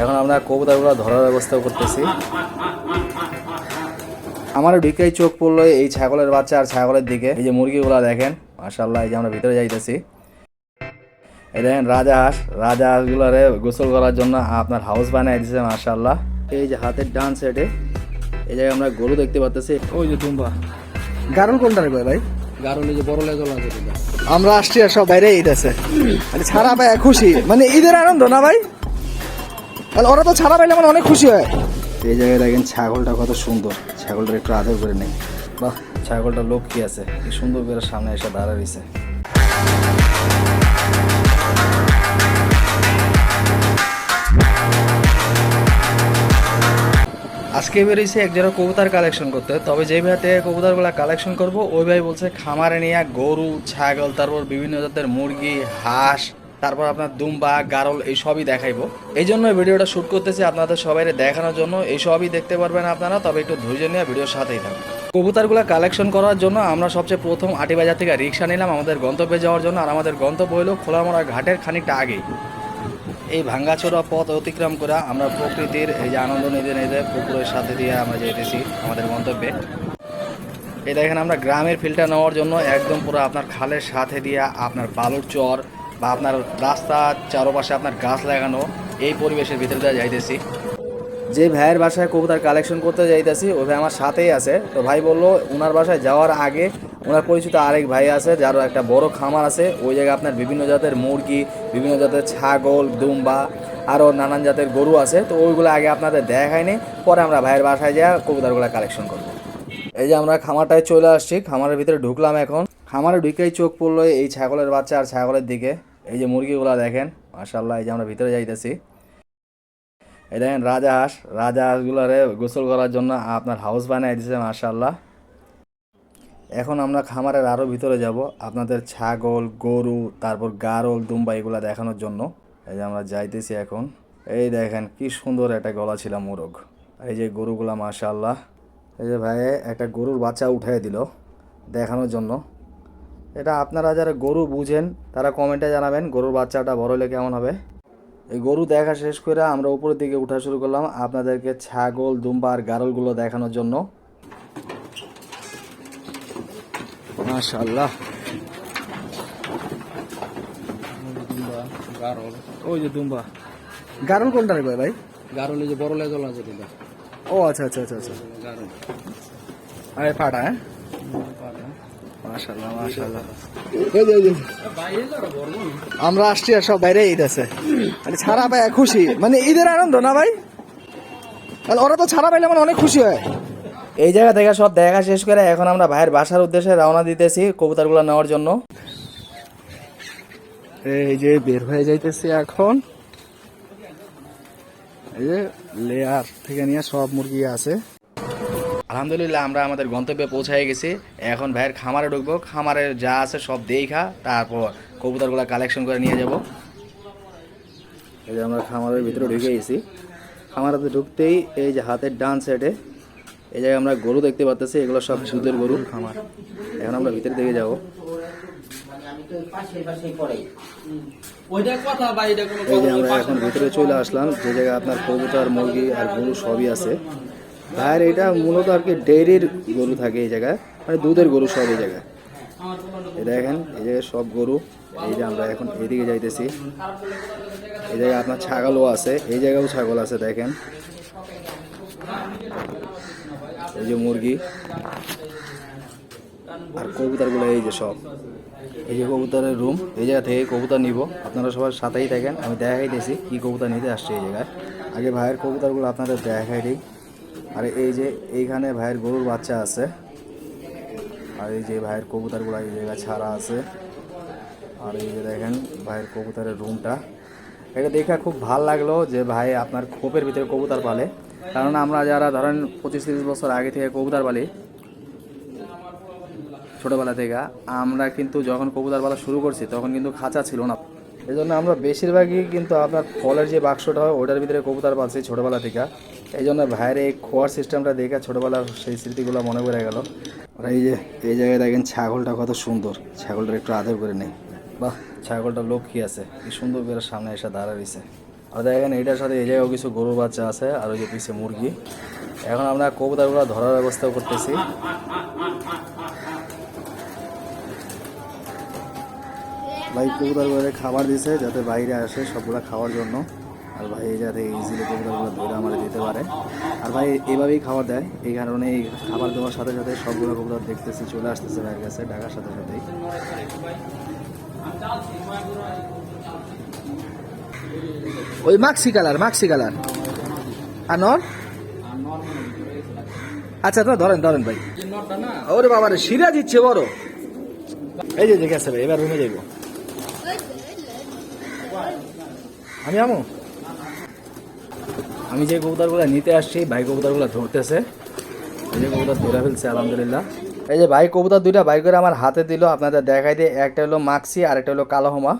এখন আমরা কবুতরগুলো ধরার ব্যবস্থা করতেছি। আমার ঢিকেই চোখ পড়ল এই ছাগলের বাচ্চা আর ছাগলের দিকে। এই যে মুরগিগুলো দেখেন মাশাল্লাহ এই যে আমরা ভিতরে যাইতেছি। এই দেখেন রাজহাঁস রাজহাঁসগুলোরে গোসল করার জন্য আপনার হাউস বানিয়ে দিয়েছে মাশাল্লাহ এই যে হাতের ডান সাইডে এই জায়গায় আমরা গরু দেখতে পাচ্ছি ওই যে দুম্বা গারুল কোনটা রে ভাই? গারো নিজে বড় লেজল আছে আমরা আসছি আর সব বাইরে ঈদ আছে মানে ছাড়া পায় খুশি। মানে ঈদের আনন্দ না ভাই? মানে ওরা তো ছাড়া পাইলে মানে অনেক খুশি হয়। এই জায়গায় দেখেন ছাগলটা কত সুন্দর। ছাগলটা একটু আদর করে নেই। বাহ, ছাগলটা লোক কি আছে। কি সুন্দর করে সামনে এসে দাঁড়াইছে। আজকে বেরিয়েছি এক জোড়া কবুতর কালেকশন করতে। তবে যেই ভাই থেকে কবুতরগুলো কালেকশন করব, ওই ভাই বলছে, খামারে নিয়ে গরু, ছাগল, তারপর বিভিন্ন জাতের মুরগি, হাঁস তারপর আপনার দুম্বা, গারল এই সবই দেখাইবো। এই জন্য ভিডিওটা শ্যুট করতেছি আপনাদের সবাই দেখানোর জন্য। এই সবই দেখতে পারবেন আপনারা, তবে একটু ধৈর্য নিয়ে ভিডিওর সাথেই থাকুন। কবুতরগুলো কালেকশন করার জন্য আমরা সবচেয়ে প্রথম আটিবাজার থেকে রিক্সা নিলাম আমাদের গন্তব্যে যাওয়ার জন্য। আর আমাদের গন্তব্য হলো খোলামোড়া ঘাটের খানিকটা আগেই। এই ভাঙ্গাচোরা পথ অতিক্রম করে আমরা প্রকৃতির এই যে আনন্দ নিতে নিতে পুকুরের সাথে দিয়ে আমরা যেতেছি আমাদের গন্তব্যে। এই দেখেন আমরা গ্রামের ফিল্টার নেওয়ার জন্য একদম পুরো আপনার খালের সাথে দিয়ে আপনার বালুর চর বা আপনার রাস্তার চারপাশে আপনার গাছ লাগানো, এই পরিবেশের ভিতরে দিয়ে যাইতেছি। যে ভাইয়ের বাসায় কবুতর কালেকশন করতে যাইতেছি ওই ভাই আমার সাথেই আছে। তো ভাই বলল ওনার বাসায় যাওয়ার আগে ওনার পরিচিত আরেক ভাই আছে যার একটা বড় খামার আছে। ওই জায়গায় আপনার বিভিন্ন জাতের মুরগি, বিভিন্ন জাতের ছাগল, দুম্বা, আরও নানান জাতের গরু আছে। তো ওইগুলো আগে আপনাদের দেখায়নি পরে আমরা ভাইয়ের বাসায় যা কবুতরগুলো কালেকশন করব। এই যে আমরা খামারটায় চলে আসছি, খামারের ভিতরে ঢুকলাম এখন। খামারে ঢুকেই চোখ পড়ল এই ছাগলের বাচ্চা আর ছাগলের দিকে। এই যে মুরগিগুলো দেখেন মাশাল্লাহ এই যে আমরা ভিতরে যাইতেছি। এই দেখেন রাজহাঁস রাজহাঁসগুলোরে গোসল করার জন্য আপনার হাউস বানিয়ে দিয়েছে মাশাল্লাহ এখন আমরা খামারের আরও ভিতরে যাব, আপনাদের ছাগল, গরু, তারপর গারল, দুম্বা এগুলো দেখানোর জন্য। এই যে আমরা যাইতেছি এখন। এই দেখেন কি সুন্দর একটা গলা ছিল মোরগ। এই যে গরুগুলা মাশাল্লাহ এই যে ভাই, একটা গরুর বাচ্চা উঠাই দিল দেখানোর জন্য। এটা আপনারা যারা গরু বুঝেন তারা কমেন্টে জানাবেন গরুর বাচ্চাটা বড় হলে কেমন হবে। এই গরু দেখা শেষ করে আমরা উপরের দিকে উঠা শুরু করলাম আপনাদেরকে ছাগল দুম্বা আর গারলগুলো দেখানোর জন্য। মাশাল্লাহ ওই যে দুম্বা। গারুল কোনটা রে ভাই গারো নিজে বড় লেজল আছে ও আচ্ছা আচ্ছা আচ্ছা আচ্ছা। গারো আরে ফাটা হ্যাঁ? আমরা আসছি আর সব বাইরে ঈদ আছে। মানে ছাড়া পায় খুশি। মানে ঈদের আনন্দ না ভাই? মানে ওরা তো ছাড়া পাইলে মানে অনেক খুশি হয়। এই জায়গা থেকে সব দেখা শেষ করে এখন আমরা ভাইয়ের বাসার উদ্দেশ্যে রওনা দিতেছি কবুতরগুলো নেওয়ার জন্য। এই যে বের হয়ে যাইতেছি এখন। এই যে লেয়ার থেকে নিয়ে সব মুরগি আছে। আলহামদুলিল্লাহ, আমরা আমাদের গন্তব্যে পৌঁছায় গেছি। এখন ভাইয়ের খামারে ঢুকবো, খামারে যা আছে সব দেখা, তারপর কবুতরগুলো কালেকশন করে নিয়ে যাব। এই যে আমরা খামারের ভিতরে ঢুকে গেছি। খামারেতে ঢুকতেই এই যে হাতের ডান সাইডে এই জায়গায় আমরা গরু দেখতে পাচ্ছি এগুলো সব দুধের গরু। খামার এখন আমরা ভিতরে দিকে যাব। এই যে আমরা এখন ভিতরে চলে আসলাম, যে জায়গায় আপনার কবুতর, মুরগি আর গরু সবই আছে। ভাইয়ের এটা মূলত আর কি ডেইরির গরু থাকে এই জায়গায়। মানে দুধের গরু সব এই জায়গায়। এই দেখেন, এই জায়গায় সব গরু। এই যে আমরা এখন এদিকে যাইতেছি। এই জায়গায় আপনার ছাগলও আছে, এই জায়গায়ও ছাগল আছে, দেখেন। এই যে মুরগি। আর কবুতরগুলো এই যে সব। এই যে কবুতরের রুম, এই জায়গা থেকে কবুতর নিব। আপনারা সবার সাথেই থাকেন, আমি দেখাইতেছি কি কবুতর নিতে আসছে এই জায়গায়। আগে ভাইয়ের কবুতরগুলো আপনাদের দেখাই দিই। আর এই যে এইখানে ভাইয়ের গরুর বাচ্চা আছে। আর এই যে ভাইয়ের কবুতরগুলো এই জায়গায় ছাড়া আছে। আর এই যে দেখেন ভাইয়ের কবুতরের রুমটা। এটা দেখে খুব ভালো লাগল যে ভাই আপনার খোপের ভিতরে কবুতর পালে। কারণ আমরা যারা ধরেন পঁচিশ তিরিশ বছর আগে থেকে কবুতর পালি, ছোটোবেলা থেকে, আমরা কিন্তু যখন কবুতর পালা শুরু করছি তখন কিন্তু খাঁচা ছিল না। এই আমরা বেশিরভাগই কিন্তু আপনার ফলের যে বাক্সটা হয় ওটার ভিতরে কবুতর পালছি ছোটোবেলা থেকে। এই জন্য ভাইয়ের এই খোয়ার সিস্টেমটা দেখে ছোটোবেলার সেই স্মৃতিগুলো মনে পড়ে গেল। আর এই যে, এই জায়গায় দেখেন ছাগলটা কত সুন্দর। ছাগলটার একটু আদর করে নেই। বাহ, ছাগলটা লোক কি আছে। কি সুন্দর করে সামনে এসে দাঁড়া রয়েছে আর দেখেন এটার সাথে এই জায়গায় কিছু গরুর বাচ্চা আছে, আর ওই যে পিছে মুরগি। এখন আমরা কবুতরগুলো ধরার ব্যবস্থা করতেছি। ভাই কবুতরগুলো খাবার দিছে যাতে বাইরে আসে সবগুলো খাওয়ার জন্য। আর ভাই যাতে ইজিলি কবুতরগুলো ধরে আমার দিতে পারে। আর ভাই এভাবেই খাবার দেয়। এই কারণে এই খাবার দেওয়ার সাথে সাথে সবগুলো কবুতর দেখতেছি, চলে আসতেছে ভাইয়ের কাছে ডাকার সাথে সাথেই। ওই মাক্সি কালার মাক্সি কালার। আর আচ্ছা তো ধরেন ধরেন ভাই। ওরে বাবা রে সিরা দিচ্ছে বড়। এই যে আছে ভাই, এবার রুমে যাইব। আমি আমু? আমি যে কবুতরগুলো নিতে আসছি, ভাই কবুতরগুলো ধরতেছে। এই যে কবুতর ধরে ফেলছে, আলহামদুলিল্লাহ। এই যে ভাই কবুতর দুইটা বাইর করে আমার হাতে দিল, আপনাদের দেখাই দিয়ে একটা হলো মাক্সি আর একটা হলো কালো হোমা।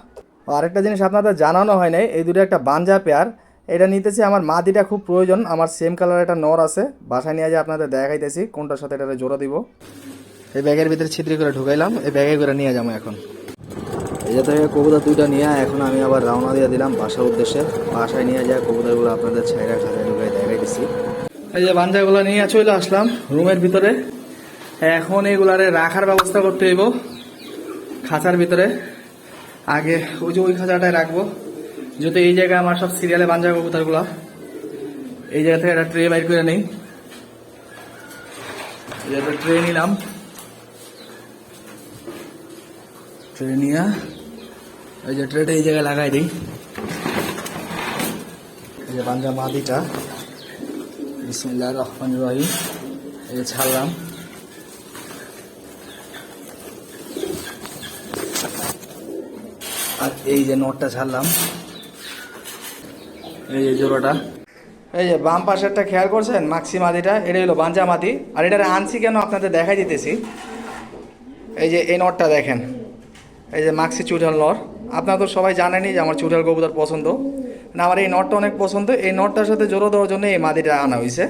ও আরেকটা জিনিস আপনাদের জানানো হয় নাই, এই দুটো একটা বাঞ্জা পেয়ার। এটা নিতেছি, আমার মাদিটা খুব প্রয়োজন, আমার সেম কালার একটা নর আছে। বাসায় নিয়ে যে আপনাদের দেখাইতেছি, কোনটার সাথে এটা জোড়া দিব। এই ব্যাগের ভিতরে ছিদ্রি করে ঢুকাইলাম, এই ব্যাগে করে নিয়ে যাব এখন। যে থেকে কবুতর দুইটা নিয়ে এখন আমি আবার রওনা দিয়ে দিলাম বাসার উদ্দেশ্যে। বাসায় নিয়ে যায় কবুতরগুলো আপনাদের ছাইরা খাঁচায় ঢুকাই দেখাই দিচ্ছি এই যে বাঞ্জাগুলো নিয়ে চলে আসলাম রুমের ভিতরে। এখন এগুলারে রাখার ব্যবস্থা করতে হইব খাঁচার ভিতরে। আগে ওই যে ওই খাঁচাটায় রাখব। যেহেতু এই জায়গায় আমার সব সিরিয়ালে বাঞ্জা কবুতরগুলো, এই জায়গা থেকে একটা ট্রে বাইর করে নেই। ট্রে নিলাম। ট্রে নিয়ে এই যে ট্রেটা এই জায়গায় লাগাই দিই। এই যে বাঞ্জা মাদিটা বিসমিল্লাহ রহমান রহিম। এই যে ছাড়লাম। আর এই যে নটটা ছাড়লাম। এই যে জোড়াটা। এই যে বাম পাশেরটা খেয়াল করছেন? মাক্সি মাদিটা এটা হলো বাঞ্জা মাদি আর এটা আনছি কেন আপনাদের দেখাই দিতেছি। এই যে এই নটটা দেখেন। এই যে মাক্সি চুটাল নর আপনারা তো সবাই জানেনই যে আমার চুটাল কবুতর পছন্দ। না, আমার এই নটটা অনেক পছন্দ। এই নটটার সাথে জোরো দেওয়ার জন্য এই মাদিটা আনা হয়েছে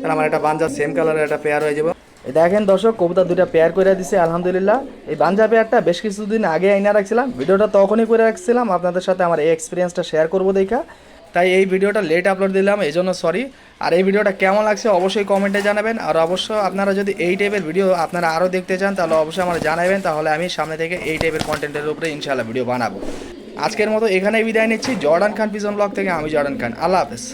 কারণ আমার একটা বাঞ্জা সেম কালারের একটা পেয়ার হয়ে যাবে। দেখেন দর্শক, কবুতর দুটা পেয়ার করে দিছে, আলহামদুলিল্লাহ। এই বাঞ্জা পেয়ারটা বেশ কিছুদিন আগে আইনা রাখছিলাম। ভিডিওটা তখনই করে রাখছিলাম। আপনাদের সাথে আমার এই এক্সপিরিয়েন্সটা শেয়ার করব দেখা। তাই এই ভিডিওটা লেট আপলোড দিলাম, এই জন্য সরি আর এই ভিডিওটা কেমন লাগছে অবশ্যই কমেন্টে জানাবেন। আর অবশ্য আপনারা যদি এই টাইপের ভিডিও আপনারা আরও দেখতে চান, তাহলে অবশ্যই আমার জানাবেন, তাহলে আমি সামনে থেকে এই টাইপের কন্টেন্টের উপরে ইনশাল্লাহ ভিডিও বানাবো। আজকের মতো এখানেই বিদায় নিচ্ছি। জর্ডান খান পিজন ব্লগ থেকে আমি জর্ডান খান। আল্লাহ হাফেজ।